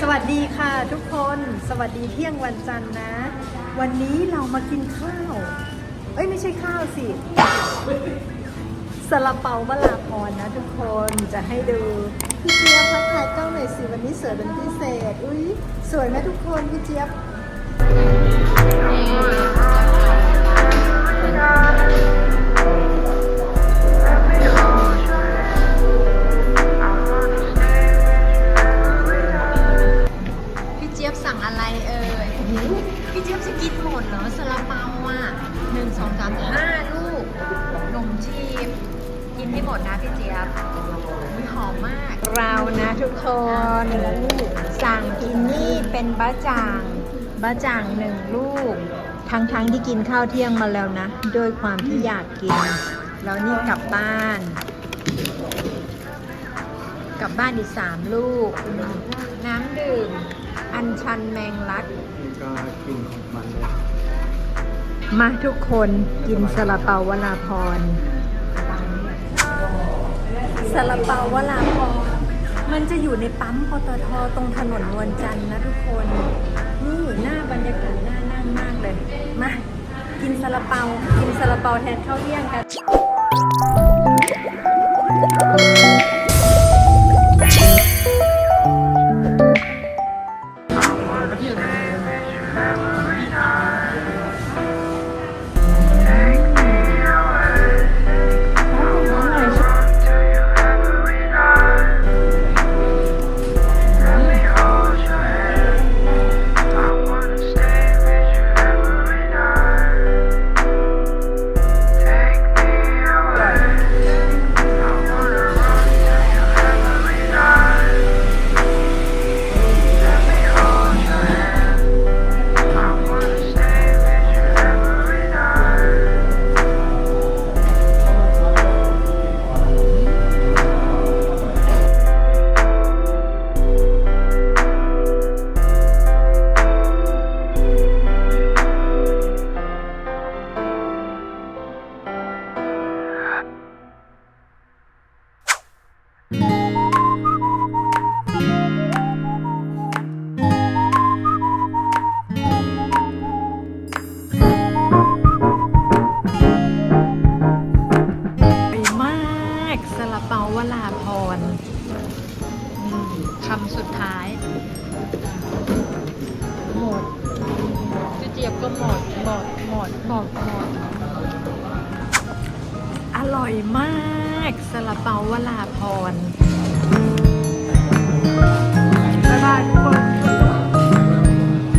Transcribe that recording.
สวัสดีค่ะทุกคนสวัสดีเที่ยงวันจันทร์นะ วันนี้เรามากินข้าว เอ้ยไม่ใช่ข้าวสิซาลาเปาวลาพรนะทุกคนจะให้ดูพี่เจี๊ยบพักทายกล้องหน่อยสิวันนี้สวยเป็นพิเศษ อุ้ยสวยไหมทุกคนพี่เจี๊ยบ เจี๊ยบจะกินหมดเหรอซาลาเปาอะหนึ่งสองสามห้าลูกขนมจีบกินให้หมดนะพี่เจี๊ยบอุ๊ยหอมมากเรานะทุกคนสั่งกินนี่เป็นบะจ่างบะจ่างหนึ่งลูก ทั้งทั้งๆที่กินข้าวเที่ยงมาแล้วนะโดวยความที่อยากกิน แล้วนี่กลับบ้าน กลับบ้านอีกสามลูก น้ำดื่ม อัญชันแมงลักนี่ก็กินของมันเลยมาทุกคนกินซาลาเปาวลาพรซาลาเปาวลาพรมันจะอยู่ในปั๊มปตทตรงถนนนวลจันทร์นะทุกคน นี่หน้าบรรยากาศน่านั่งมากเลย มา กินซาลาเปา กินซาลาเปาแทนข้าวเที่ยงกัน hammer. ซาลาเปาวลาพรคำสุดท้าย หมดจุเจี๊ยบก็หมดหมดหมดหมดหมดอร่อยมากซาลาเปาวลาพร